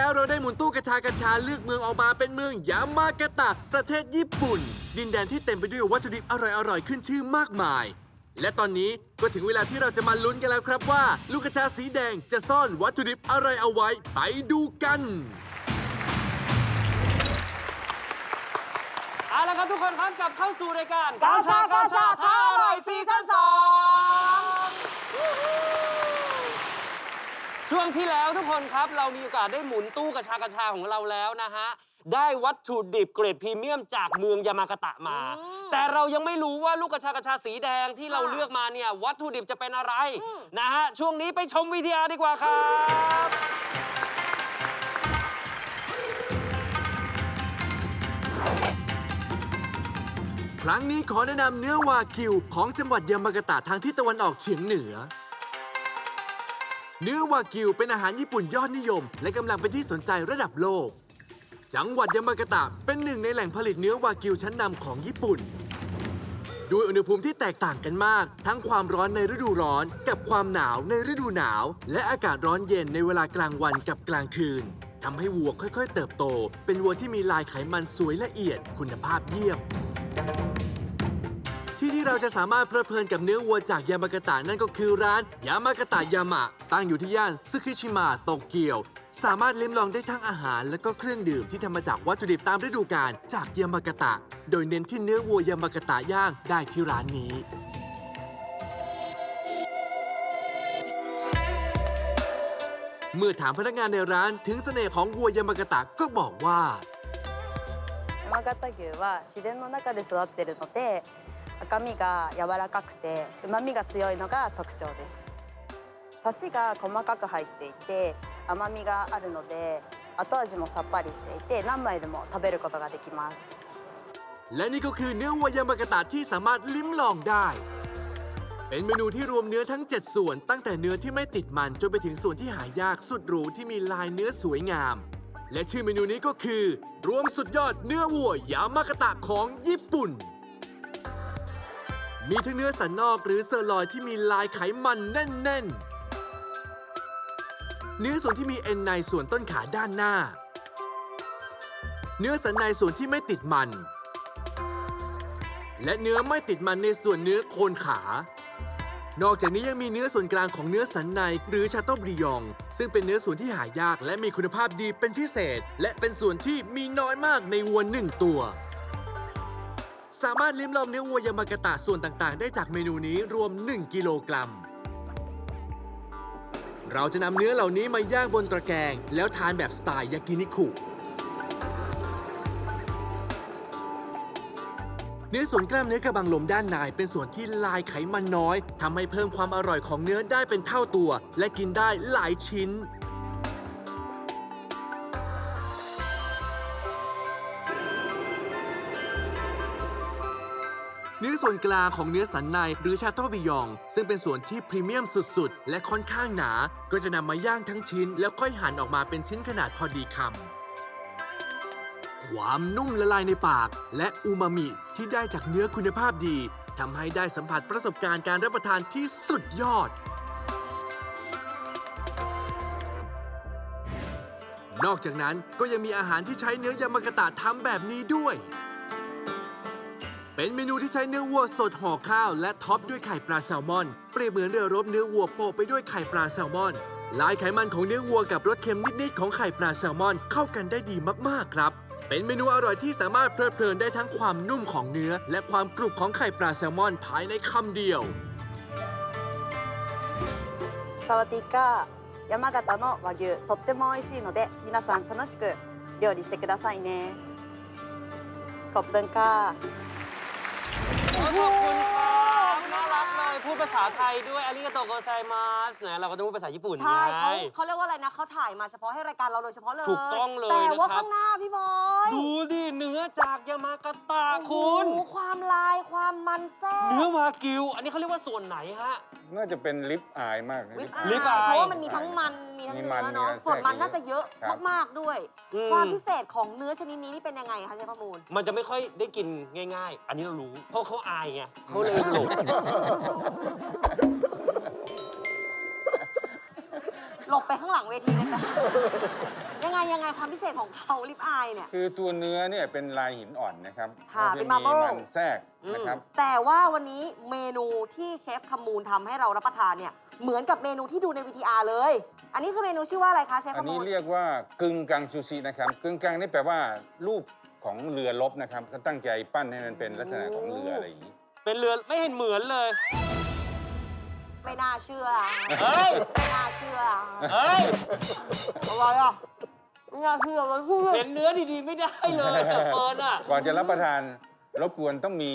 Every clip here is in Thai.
แล้วเราได้หมุนตู้กระชากระชาเลือกเมืองออกมาเป็นเมืองยามากาตะ ประเทศญี่ปุ่น ดินแดนที่เต็มไปด้วยวัตถุดิบอร่อยๆขึ้นชื่อมากมาย และตอนนี้ก็ถึงเวลาที่เราจะมาลุ้นกันแล้วครับว่า ลูกกระชาสีแดงจะซ่อนวัตถุดิบอะไรเอาไว้ไปดูกัน เอาละครับทุกคนครับกลับเข้าสู่รายการกาชากาชาท้าอร่อยซีซั่นสอง ช่วงที่แล้วทุกคนครับ เรามีโอกาสได้หมุนตู้กระชากระชาของเราแล้วนะฮะ ได้วัตถุดิบเกรดพรีเมียมจากเมืองยามากาตะมาแต่เรายังไม่รู้ว่าลูกกระชากระชาสีแดงที่เราเลือกมาเนี่ยวัตถุดิบจะเป็นอะไรนะฮะช่วงนี้ไปชมวิทยาดีกว่าครับ ครั้งนี้ขอแนะนำเนื้อวากิวของจังหวัดยามากาตะทางทิศตะวันออกเฉียงเหนือ เนื้อวากิวเป็นอาหารญี่ปุ่นยอดนิยม และกำลังเป็นที่สนใจระดับโลก จังหวัดยามากาตะเป็นหนึ่งในแหล่งผลิตเนื้อวากิวชั้นนำของญี่ปุ่น ด้วยอุณหภูมิที่แตกต่างกันมาก ทั้งความร้อนในฤดูร้อน กับความหนาวในฤดูหนาว และอากาศร้อนเย็นในเวลากลางวันกับกลางคืนทำให้วัวค่อย ๆ เติบโต เป็นวัวที่มีลายไขมันสวยละเอียดคุณภาพเยี่ยม ที่ที่เราจะสามารถเพลิดเพลินกับเนื้อวัวจากยามากาตะนั่นก็คือร้านยามากาตะยามะ ตั้งอยู่ที่ย่านซึคิชิมะโตเกียว สามารถลิ้มลองได้ทั้งอาหารและก็เครื่องดื่มที่ทำมาจากวัตถุดิบตามฤดูกาลจากยามากาตะ โดยเน้นที่เนื้อวัวยามากาตะย่างได้ที่ร้านนี้ เมื่อถามพนักงานในร้านถึงเสน่ห์ของวัวยามากาตะก็บอกว่า 山形牛は自然の中で育っているので 赤身が柔らかくて旨味が強いのが特徴ですサシが細かく入っていて甘みがあるので後味もさっぱりしていて何枚でも食べることができます และนี่ก็คือเนื้อวัวยามากาตะที่สามารถลิ้มลองได้ เป็นเมนูที่รวมเนื้อทั้ง 7 ส่วน ตั้งแต่เนื้อที่ไม่ติดมันจนไปถึงส่วนที่หายากสุดหรูที่มีลายเนื้อสวยงาม และชื่อเมนูนี้ก็คือ รวมสุดยอดเนื้อวัวยามากาตะของญี่ปุ่น มีทั้งเนื้อสันนอกหรือเซอร์ลอยที่มีลายไขมันแน่น ๆ เนื้อส่วนที่มีเอ็นในส่วนต้นขาด้านหน้า เนื้อสันในส่วนที่ไม่ติดมัน และเนื้อไม่ติดมันในส่วนเนื้อโคนขา นอกจากนี้ยังมีเนื้อส่วนกลางของเนื้อสันในหรือชาโตบริยอง ซึ่งเป็นเนื้อส่วนที่หายากและมีคุณภาพดีเป็นพิเศษ และเป็นส่วนที่มีน้อยมากในวัวหนึ่งตัว สามารถลิ้มลองเนื้อวัวยามากาตะส่วนต่างๆ ได้จากเมนูนี้รวม 1 กิโลกรัม เราจะนำเนื้อเหล่านี้มาย่างบนตะแกรงแล้วทานแบบสไตล์ยากินิคุ เนื้อส่วนกล้ามเนื้อกระบังลมด้านในเป็นส่วนที่ลายไขมันน้อยทำให้เพิ่มความอร่อยของเนื้อได้เป็นเท่าตัว และกินได้หลายชิ้น เนื้อส่วนกลางของเนื้อสันในหรือชาโตบิยอง ซึ่งเป็นส่วนที่พรีเมียมสุด ๆ และค่อนข้างหนา ก็จะนำมาย่างทั้งชิ้น แล้วค่อยหั่นออกมาเป็นชิ้นขนาดพอดีคำความนุ่มละลายในปาก และอูมามิที่ได้จากเนื้อคุณภาพดีทำให้ได้สัมผัสประสบการณ์การรับประทานที่สุดยอด นอกจากนั้นก็ยังมีอาหารที่ใช้เนื้อยามากาตะทำแบบนี้ด้วย เป็นเมนูที่ใช้เนื้อวัวสดห่อข้าว และท็อปด้วยไข่ปลาแซลมอน เปรียบเหมือนเรือรบเนื้อวัวโปะไปด้วยไข่ปลาแซลมอน ลายไขมันของเนื้อวัวกับรสเค็มนิดๆของไข่ปลาแซลมอนเข้ากันได้ดีมากๆครับ เป็นเมนูอร่อยที่สามารถเพลิดเพลินได้ทั้งความนุ่มของเนื้อ และความกรุบของไข่ปลาแซลมอนภายในคำเดียวสวัสดีค่ะยามากา山形の和牛とっても美味しいので皆さん楽しく料理してくださいねขอบคุณค่ะ รับน่ารักเลย พูดภาษาไทยด้วยอาริกาโตโกไซมัสนะเราก็ต้องพูดภาษาญี่ปุ่นใช่ไงเขาเขาเรียกว่าอะไรนะเขาถ่ายมาเฉพาะให้รายการเราโดยเฉพาะเลยถูกต้องเลยแต่ว่านะครับ ข้างหน้าพี่บอยดูดิเนื้อจากยามากาตะโอ้โหคุณความลายความมันแซ่เนื้อบวากิว อันนี้เขาเรียกว่าส่วนไหนฮะ น่าจะเป็นลิปอายมากนะวิปลิอาปอายเพราะว่ามันมีทั้งมันมีทั้งมีเนื้มัอนเนาะมีอะไรส่วนมันแทรกน่าจะเยอะครับ มาก ๆ ด้วย อืม ความพิเศษของเนื้อชนิดนี้นี่เป็นยังไงคะเชฟประมูล มันจะไม่ค่อยได้กินง่าย ๆ อันนี้เรารู้ เพราะเขาอายไงเขาเลยหลบหลบไปข้างหลังเวทีเลยนะยังไงยังไงความพิเศษของเขาลิปอายเนี่ย คือตัวเนื้อเนี่ยเป็นลายหินอ่อนนะครับค่ะแล้วเป็นจะ marble มันแทรกนะครับ อืมแต่ว่าวันนี้เมนูที่เชฟคำมูลทำให้เรารับประทานเนี่ยเหมือนกับเมนูที่ดูใน VTR เลย อันนี้คือเมนูชื่อว่าอะไรคะเชฟอันคำนี้มูลเรียกว่ากึ่งกังซูชินะครับกึ่งกังนี่แปลว่ารูปของเรือรบนะครับเขาตั้งใจปั้นให้มันเป็นลักษณะของเรืออะไรอย่างนี้ เป็นเรือไม่เห็นเหมือนเลย ไม่น่าเชื่อเฮ้ยไม่น่าเชื่อเฮ้ยอะไรอะไม่น่าเชื่อเลยพูดเห็นเนื้อดีๆไม่ได้เลยอะเฟิร์นอะ ก่อนจะรับประทานรบกวนต้องมี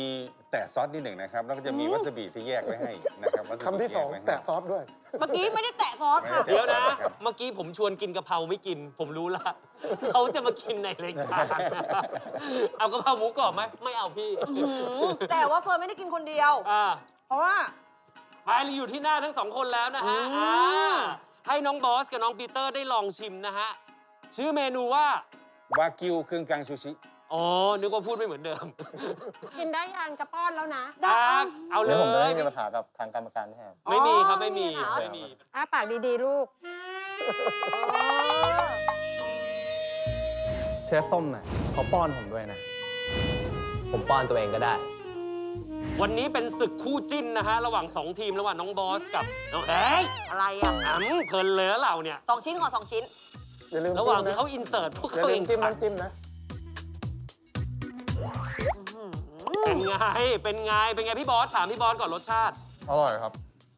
แตะซอสนิดหนึ่งนะครับ แล้วก็จะมีวาซาบิที่แยกไว้ให้นะครับวาซาบิคำที่สองยกไว้ให้ แตะซอสด้วย เมื่อกี้ไม่ได้แตะซอสค่ะ เดี๋ยวนะเมื่อกี้ผมชวนกินกะเพราไม่กิน ผมรู้ละ เขาจะมากินในรายการเอากะเพราหมูกรอบไหม ไม่เอาพี่อื้อหือแต่ว่าเฟิร์นไม่ได้กินคนเดียว อ่า เพราะว่า ไปเราอยู่ที่หน้าทั้งสองคนแล้วนะฮะอืมอ่าให้น้องบอสกับน้องปีเตอร์ได้ลองชิมนะฮะ ชื่อเมนูว่า วากิวกึ่งกังซูชิ อ๋อ นึกว่าพูดไม่เหมือนเดิมกินได้ยังจะป้อนแล้วนะได้อะเอาเลเดี๋ยวผมจะยไม่มีปัญหากับทางกรรมการใช่ไหมครับ ไม่มีครับไม่มีอ๋อไม่มี อ้าปากดีๆ ลูก เชฟส้มน่ะเขาป้อนผมด้วยนะ ผมป้อนตัวเองก็ได้ วันนี้เป็นศึกคู่จิ้นนะฮะ ระหว่างสองทีมระหว่างน้องบอสกับน้องเอ้ยอะไรอะอ๋ำเพลินเลยแล้วเราเนี่ย สองชิ้นขอสองชิ้น อย่าลืมระหว่างจิ้ที่มเขาอินเสิร์ตพวกนะอย่าเขาลืเอมงจิ้มขัดน้ำจิ้มนะ เป็นไง เป็นไง เป็นไงพี่บอสถามพี่บอสก่อนรสชาติ อร่อยครับ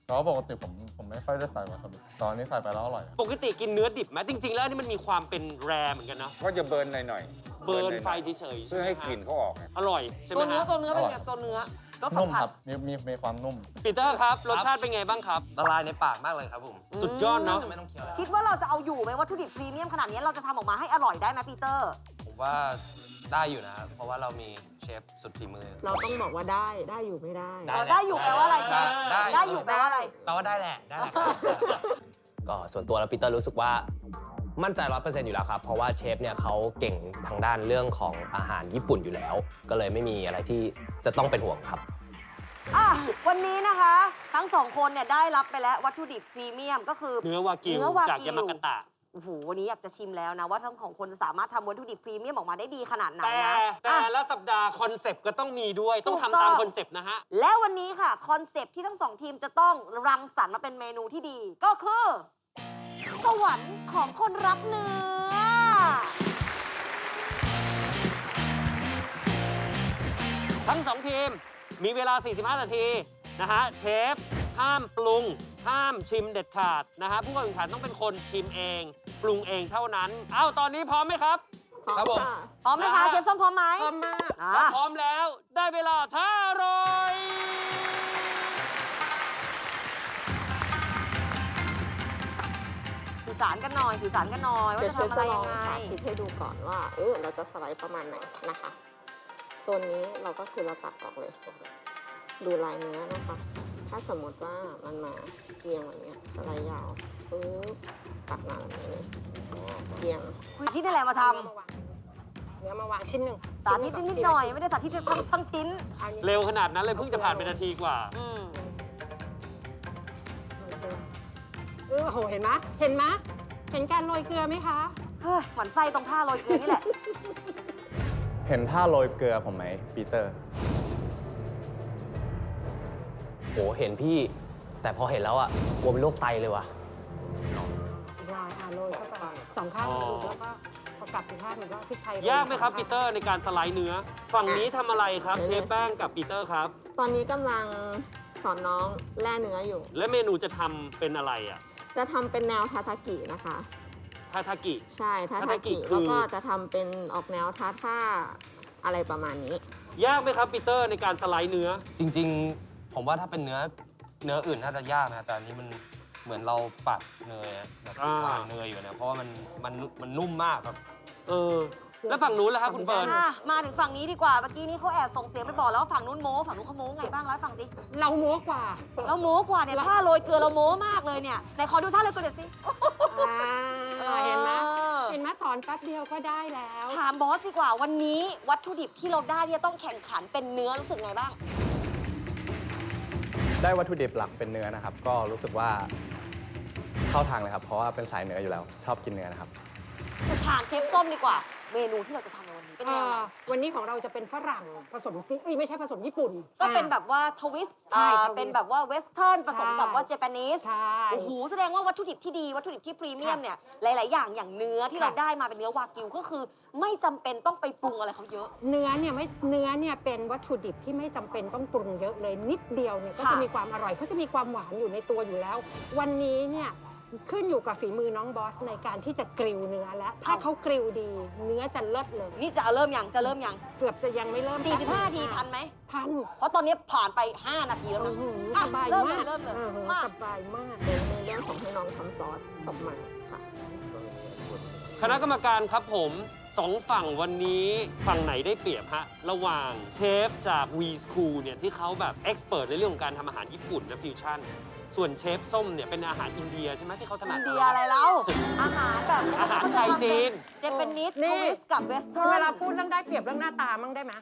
แต่ว่าปกติผมผมไม่ค่อยได้ใส่วาซาบิตอนนี้ใส่ไปแล้วอร่อยนะปกติกินเนื้อดิบไหมจริง ๆ แล้วอันนี่มันมีความเป็นแรเหมือนกันนะ ก็จะเบิร์นหน่อยๆเบิร์นหอยๆไฟเฉยๆเพื่อให้ช่ไมฮะกลิ่นเขาออกไงอร่อยใช่ไหมตัวเนื้อฮะตัวเนื้อเป็นอร่ไงอยตัวเนื้อ รสสันุ่มมผัคสรับมีมีมีความนุ่ม ปีเตอร์ครับ รสชาติเป็นไงบ้างครับ ละลายในปากมากเลยครับผม สุดยอดเนาะ ไม่ต้องเคี้ยวแล้วคิดว่าเราจะเอาอยู่ไหมวัตถุดิบพรีเมียมขนาดนี้เราจะทำออกมาให้อร่อยได้ไหมปีเตอร์ ผมว่าได้อยู่นะครับ เพราะว่าเรามีเชฟสุดฝีมือ เราต้องบอกว่าได้ได้อยู่ไม่ได้ ได้เราได้อยู่แปลว่าอะไรเชฟได้ ได้อยู่แปลว่าอะไร แปลว่าได้แหละ ได้แหละครับก็ส่วนตัวแล้วปีเตอร์รู้สึกว่า มั่นใจร้อยเปอร์เซ็นต์อยู่แล้วครับ เพราะว่าเชฟเนี่ยเขาเก่งทางด้านเรื่องของอาหารญี่ปุ่นอยู่แล้ว ก็เลยไม่มีอะไรที่จะต้องเป็นห่วงครับ อะวันนี้นะคะ ทั้งสองคนเนี่ยได้รับไปแล้ววัตถุดิบพรีเมียมก็คือ เนื้อวากิวเนื้อวากิว จากยามากาตะ โอ้โหวันนี้อยากจะชิมแล้วนะ ว่าทั้งของคนจะสามารถทำวัตถุดิบพรีเมียมออกมาได้ดีขนาดไหนแต่นะแต่อะ ละสัปดาห์คอนเซปต์ก็ต้องมีด้วยต้องถูกทำต้ตาอมง คอนเซปต์นะฮะ แล้ววันนี้ค่ะ คอนเซปต์ที่ทั้งสองทีมจะต้องรังสรรค์มาเป็นเมนูที่ดี ก็คือ สวรรค์ของคนรักเนื้อ ทั้งสองทีมมีเวลา 45 นาทีนะฮะเชฟ ห้ามปรุง ห้ามชิมเด็ดขาดนะฮะผู้เข้าแข่งขันต้องเป็นคนชิมเอง ปรุงเองเท่านั้น เอ้าตอนนี้พร้อมไหมครับ ครับผม พร้อมไหมคะ เชฟส้มพร้อมไหมพร้อมมาก อะ ถ้าพร้อมแล้วได้เวลาท้าอร่อย อสารกันหน่อยสื่อสารกันหน่อยว่าเดี๋ยวจะเชฟทำอะไรจะลยัองงไงสาธิตให้ดูก่อนว่าเออเราจะสไลด์ประมาณไหนนะคะโซนนี้เราก็คือเราตัดออกเลย ดูลายเนื้อนะคะ ถ้าสมมติว่ามันมาเอียงแบบเนี้ยสไลด์ยาวปึ๊บตัดมาแบบนี้เลยเอียงที่นี่แหละมาทเนื้อมาวางชิ้นหนึ่งำสาธิตนิดๆหน่อย ไม่ได้สาธิตทั้งทั้งชิ้นอันนี้เร็วขนาดนั้นเลยเพิ่งจะผ่านไปนาทีกว่า อืม ออโหเห็นไหมเห็นไหมเห็นการโรยเกลือไหมคะ เฮ้ยหมันไส้ตรงท่าโรยเกลือนี่แหละ เห็นท่าโรยเกลือผมไหมปีเตอร์ โหเห็นพี่ แต่พอเห็นแล้วอะกลัวเป็นโรคไตเลยว่ะ อีกลายค่ะโรยเข้าไปสองข้างอ๋อแล้วก็พอกลับอีกข้างหนึ่งก็พริกไทยโรยากไหมครับสองปีข้าง เตอร์ในการสไลด์เนื้อ ฝั่งนี้ทำอะไรครับเชฟแป้งกับปีเตอร์ครับ ตอนนี้กำลังสอนน้องแล่เนื้ออยู่ และเมนูจะทำเป็นอะไรอะ จะทำเป็นแนวทาทากินะคะ ทาทากิ ใช่ทาทาทาทากิกิคือ แล้วก็จะทำเป็นออกแนวท้าท่าอะไรประมาณนี้ ยากไหมครับปีเตอร์ในการสไลด์เนื้อ จริงๆ ผมว่าถ้าเป็นเนื้อเนื้ออื่นน่าจะยากนะแต่อันนี้มันเหมือนเราปัดเนยอะแบบอ่าอ่านเนยอยู่นะเพราะว่ามันมันมันนุ่มมากครับ เออ แล้วฝั่งนู้นล่ะครับคุณเฟิร์น อะมาถึงฝั่งนี้ดีกว่า เมื่อกี้นี้เขาแอบส่งเสียงไปบอกแล้วว่าฝั่งนู้นโม้ ฝั่งนู้นเขาโม้ไงบ้างเล่าให้ฟังสิ เราโม้กว่าเราโม้กว่าเนี่ยท่าโรยเกลือเราโม้มากเลยเนี่ยไหนขอดูท่าโรยเกลือเดี๋ยวสิอ่าเห็นไหมออเห็นไหมสอนแป๊บเดียวก็ได้แล้ว ถามบอสดีกว่าวันนี้วัตถุดิบที่เราได้ที่จะต้องแข่งขันเป็นเนื้อรู้สึกไงบ้าง ได้วัตถุดิบหลักเป็นเนื้อนะครับ ก็รู้สึกว่าเข้าทางเลยครับ เพราะว่าเป็นสายเนื้ออยู่แล้ว ชอบกินเนื้อนะครับสุดถามเชฟส้มดีกว่า เมนูที่เราจะทำในวันนี้เป็นแนวไหนอ่าวันนี้ของเราจะเป็นฝรั่งผสมจีเอ้ยไม่ใช่ผสมญี่ปุ่นก็เป็นอ่า แบบว่าทวิสต์ใช่อ่าทวิสต์เป็นแบบว่าเวสเทิร์นผสมใช่กับว่าเจแปนิสใช่ โอ้โหแสดงว่าวัตถุดิบที่ดีวัตถุดิบที่พรีเมียมค่ะเนี่ยหลาย ๆ อย่างอย่างเนื้อที่ค่ะ เราได้มาเป็นเนื้อวากิวก็คือ ไม่จำเป็นต้องไปปรุงอะไรเขาเยอะ เนื้อเนี่ยไม่เนื้อเนี่ยเป็นวัตถุดิบที่ไม่จำเป็นต้องปรุงเยอะเลยนิดเดียวเนี่ยก็ค่ะจะมีความอร่อยเขาจะมีความหวานอยู่ในตัวอยู่แล้ว วันนี้เนี่ย ขึ้นอยู่กับฝีมือน้องบอสในการที่จะกริลเนื้อแล้วถ้าเขากริลดีเนื้อจะเลิศเลยนี่จะเอาเริ่มยังจะเริ่มยัง เกือบจะยังไม่เริ่ม45นาทีทันไหมทันเพราะตอนนี้ผ่านไป 5 นาทีแล้วอื้นะอหืออะสบายเริ่มมาเลกยเริ่มเลยอื้อหือมาสบายมากในเรื่องของให้น้องทำซอสออกมาค่ะคณะกรรมการครับผมสองฝั่งวันนี้ฝั่งไหนได้เปรียบฮะ ระหว่างเชฟจาก V School เนี่ยที่เขาแบบเอ็กซ์เพรสในเรื่องของการทำอาหารญี่ปุ่นและฟิวชั่น ส่วนเชฟส้มเนี่ยเป็นอาหารอินเดียใช่ไหมที่เขาถนัอิดนเดียอะไรแล้ว อาหารแบบอาหารไทยจีน เจแปนิสนี่ทวิสกับเวสเทิคุณร์นเวลาพูดเรื่องได้เปรียบเรื่องหน้าตามั่งได้ไหม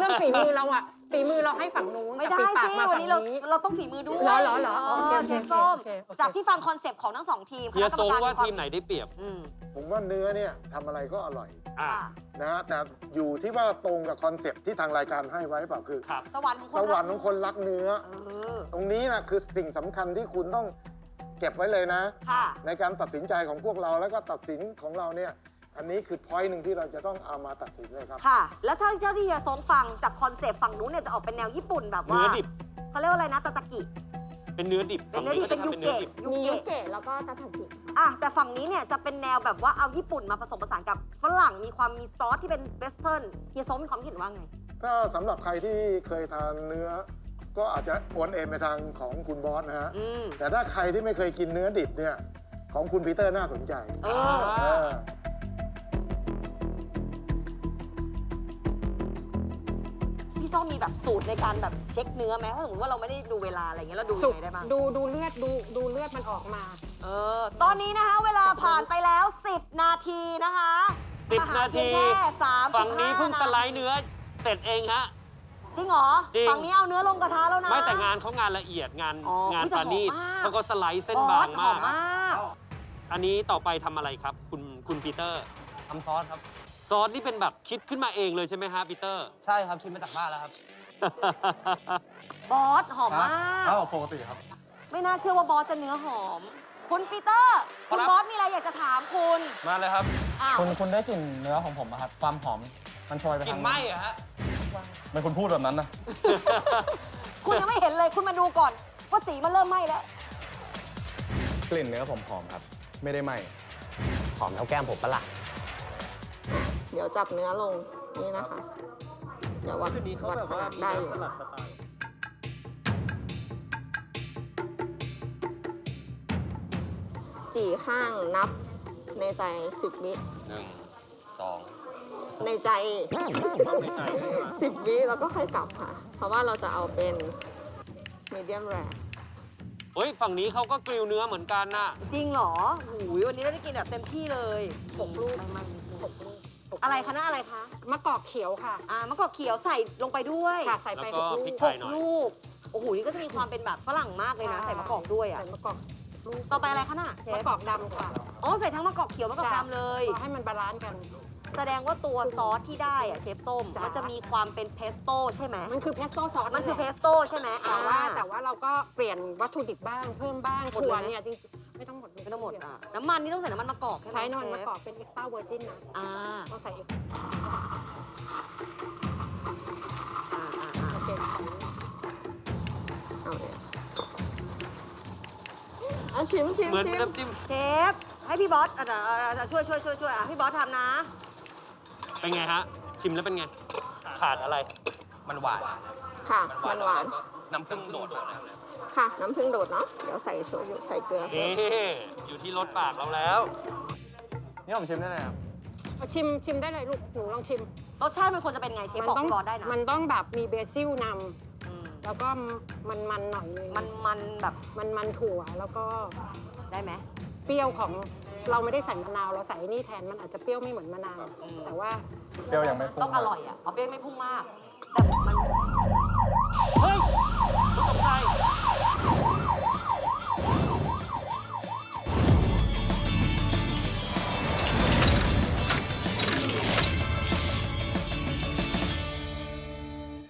เรื่องฝีมือเราอะฝีมือเราให้ฝั่งนู้นไม่แต่ได้ฝีปากสิมาวันฝั่งนี้เรานี้ เราต้องฝีมือด้วยเหรอเหรอเหรอเอโอเคอโอเคเชฟส้มโอเคโอเค จากที่ฟังคอนเซปต์ของทั้งสองทีมเฮียทรงว่าคณะกรรมกทีมไหนได้เปรียบ อืม ผมว่าเนื้อเนี่ยทำอะไรก็อร่อยอ่าค่ะนะฮะแต่อยู่ที่ว่าตรงกับคอนเซปต์ที่ทางรายการให้ไว้เปล่าคือ ครับ สวรรค์ของคนสวรรค์ของคนรักเนื้อ เออ ตรงนี้นะคือสิ่งสำคัญที่คุณต้องเก็บไว้เลยนะ ค่ะ ในการตัดสินใจของพวกเราแล้วก็ตัดสินของเราเนี่ย อันนี้คือพอยต์หนึ่งที่เราจะต้องเอามาตัดสินเลยครับ ค่ะ แล้วถ้าเจ้าที่เฮียซงฟังจากคอนเซปต์ฝั่งนู้นเนี่ยจะออกเป็นแนวญี่ปุ่นแบบว่าเนื้อดิบ เขาเรียกว่าอะไรนะตาตากิ เป็นเนื้อดิบเป็นเนื้อดิบเป็นยูฝั่งขาจะทำเกะดิบ ยูมียุเกะเกะแล้วก็ตาทากิค่ะ อะแต่ฝั่งนี้เนี่ยจะเป็นแนวแบบว่าเอาญี่ปุ่นมาผสมผสานกับฝรั่งมีความมีซอสที่เป็นเวสเทิร์นเฮียซงมีความคิดเห็นว่าไง ถ้าสำหรับใครที่เคยทานเนื้อ ก็อาจจะโอนเอ็นไปทางของคุณบอสนะฮะ อืมแต่ถ้าใครที่ไม่เคยกินเนื้อดิบเนี่ย ของคุณปีเตอร์น่าสนใจเออ เออ พี่ส้มมีแบบสูตรในการแบบเช็คเนื้อไหมถ้าสมมติว่าเราไม่ได้ดูเวลาอะไรเงี้ยเราดูสุยังกไงได้บ้าง ดูดูเลือดดูดูเลือดมันออกมา เออ ตอนนี้นะคะเวลาผ่านไปแล้ว 10 นาทีนะคะสิบอาหรนาที เพียงแค่สามสิบฝั่งนี้เพิ่งห้าสไลด์เนื้อเสร็จเองฮะ จริงเหรอ จริง ฝั่งนี้เอาเนื้อลงกระทะแล้วนะ ไม่แต่งานเขางานละเอียดงานอ๋องานอุ๊ยแต่ปานีตหอมมาก เขาก็สไลด์เส้นบอบาสงหมาอกมมาก อันนี้ต่อไปทำอะไรครับ คุณคุณปีเตอร์ ทำซอสครับ ซอสนี่เป็นแบบคิดขึ้นมาเองเลยใช่ไหมฮะปีเตอร์ ใช่ครับคิดมาจากบ้านแล้วครับบอสหอมมากอ้าวปกติครับ ไม่น่าเชื่อว่าบอสจะเนื้อหอม คุณปีเตอร์ คุณครับบอสมีอะไรอยากจะถามคุณมาเลยครับอ้าวคุณคุณได้กลิ่นเนื้อของผมอะครับ ความหอมมันโชยไปกิทานงไหมอะฮะไม่คุณพูดแบบนั้นนะคุณยังไม่เห็นเลยคุณมาดูก่อน ว่าสีมันเริ่มไหม้แล้ว กลิ่นเนื้อผมหอมครับ ไม่ได้ไหมหอมเท่าแก้มผมปะล่ะ เดี๋ยวจับเนื้อลงนี่นะคะ เดี๋ยววัดวัดขนาดได้อยู่จีข้างนับในใจสิบวิหนึ่งสองในใจสิบวิแล้วก็ค่อยกลับค่ะ เพราะว่าเราจะเอาเป็นมีเดียมแรเฮ้ย ฝั่งนี้เขาก็กริลเนื้อเหมือนกันน่ะ จริงเหรอหูยวันนี้เราได้กินแบบเต็มที่เลยหกลูกมัน อะไรคะน่าอะไรคะมะกอกเขียวค่ะอ่ามะกอกเขียวใส่ลงไปด้วยค่ะใส่ไปแล้วหก็กพริลูกกไทหยกหน่อย ลูกโอ้โหนี่ก็จะมีความเป็นแบบฝรั่งมากเลยนะใส่มะกอกด้วยอะใส่มะกอกลูกต่อไปอะไรคะน่ะเชมะฟกอกดำค่ะอ๋อใส่ทั้งมะกอกเขียวมะกอกดำเลยอาให้มันบาลานซ์กัน แสดงว่าตัวซอสที่ได้อะเชฟส้มจ้ะ มันจะมีความเป็นเพสโต้ใช่ไหมมันคือเพสโต้ซอสมันคือเพแหละสโต้ใช่ไหมแต่ว่าอ่ แต่ว่าเราก็เปลี่ยนวัตถุดิบบ้างเพิ่มบ้างหมดถั่เลวยไหมเนี่ยจริงๆ ไม่ต้องหมดเลยไม่ต้องหมดอะน้ำมันนี่ต้องใส่น้ำมันมะกอกใช่ไหมใช้นอนเชฟมะกอกเป็น extra virgin นะอ่าต้องใส่อีกอ่าอ่าอ่าโอเคเอาเลยอะชิมชิมเหมือนชิมน้ำจิ้มเชฟให้พี่บอสอะเดี๋ยวเอ่อเดี๋ยวช่วยช่วยช่วยช่วยอะพี่บอสทำนะ เป็นไงฮะ ชิมแล้วเป็นไง ขาดอะไร มันหวาน ค่ะ มันหวาน น้ำผึ้งโดดมา ค่ะ น้ำผึ้งโดดเนาะ เดี๋ยวใส่โชยุใส่เกลือเนี่อยู่ที่รสปากเราแล้ว นี่ผมชิมได้เลยครัชิมชิมได้เลยลูก หนูลองชิม รสชาติมันควรจะเป็นไงเชฟบอกรอได้นะมันต้องแบบมีเบซิลนำแล้วก็มันมันหน่อยนึงมันมันแบบมันมันถั่ว แล้วก็ได้ไหม เปรี้ยวของเราไม่ได้ใส่มะนาว เราใส่นี่แทน มันอาจจะเปรี้ยวไม่เหมือนมะนาวแต่ว่า เปรี้ยวยังไม่พุ่งต้องอร่อยอะเอาเปรี้ยวไม่พุ่งมาก แต่มัน เฮ้ย